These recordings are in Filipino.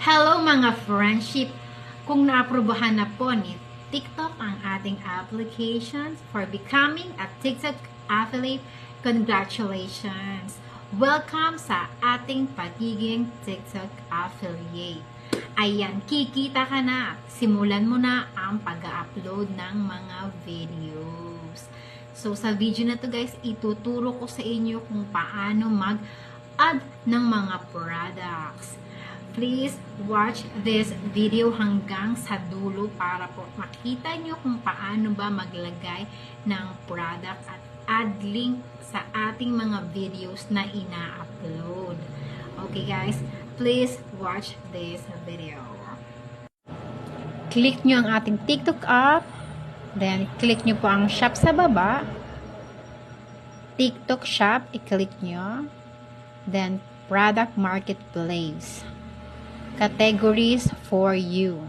Hello mga friendship! Kung naaprobahan na po ni TikTok ang ating applications for becoming a TikTok affiliate, congratulations! Welcome sa ating pagiging TikTok affiliate. Ayan, kikita ka na. Simulan mo na ang pag-upload ng mga videos. So, sa video na to guys, ituturo ko sa inyo kung paano mag-add ng mga products. Please watch this video hanggang sa dulo para po makita nyo kung paano ba maglagay ng product at add link sa ating mga videos na ina-upload. Okay guys, please watch this video. Click nyo ang ating TikTok app. Then, click nyo po ang shop sa baba. TikTok shop, i-click nyo. Then, product marketplace. Categories for you.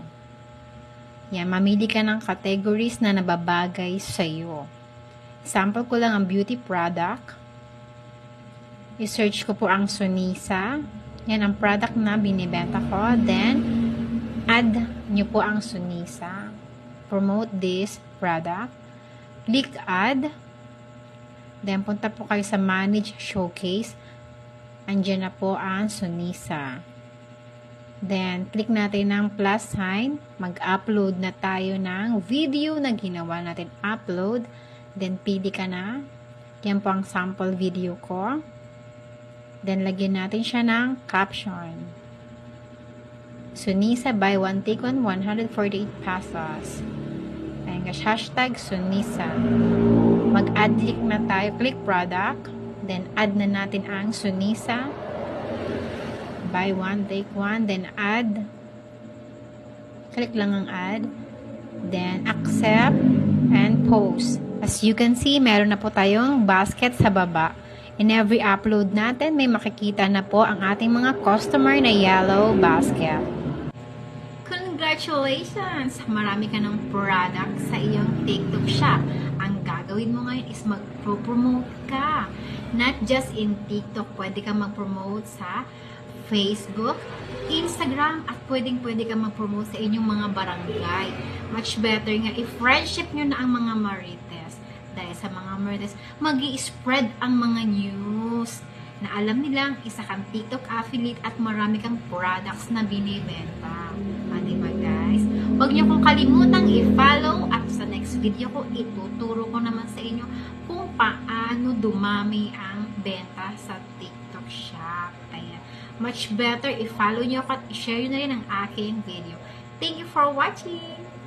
Yan, mamili ka ng categories na nababagay sa iyo. Sample ko lang ang beauty product. I-search ko po ang Sunisa. Yan ang product na binibenta ko. Then, add nyo po ang Sunisa. Promote this product. Click add. Then, punta po kayo sa manage showcase. Andiyan na po ang Sunisa. Then, click natin ng plus sign. Mag-upload na tayo ng video na ginawa natin upload. Then, pili ka na. Yan po ang sample video ko. Then, lagyan natin siya ng caption. Sunisa buy one take one 148 pesos. Ayan hashtag Sunisa. Mag-add link na tayo. Click product. Then, add na natin ang Sunisa buy one, take one, then add. Click lang ang add. Then, accept and post. As you can see, meron na po tayong basket sa baba. In every upload natin, may makikita na po ang ating mga customer na yellow basket. Congratulations! Marami ka ng product sa iyong TikTok shop. Ang gagawin mo ngayon is mag-promote ka. Not just in TikTok, pwede ka mag-promote sa Facebook, Instagram, at pwedeng-pwede ka mag-promote sa inyong mga barangay. Much better nga, i-friendship nyo na ang mga marites. Dahil sa mga marites, mag spread ang mga news na alam nilang isa kang TikTok affiliate at marami kang products na binibenta. Ah, diba guys? Huwag niyo kong kalimutang i-follow at sa next video ko, ituturo ko naman sa inyo kung paano dumami ang benta sa TikTok shop. Ayan. Much better, i-follow nyo ako at i-share nyo na rin ang aking video. Thank you for watching!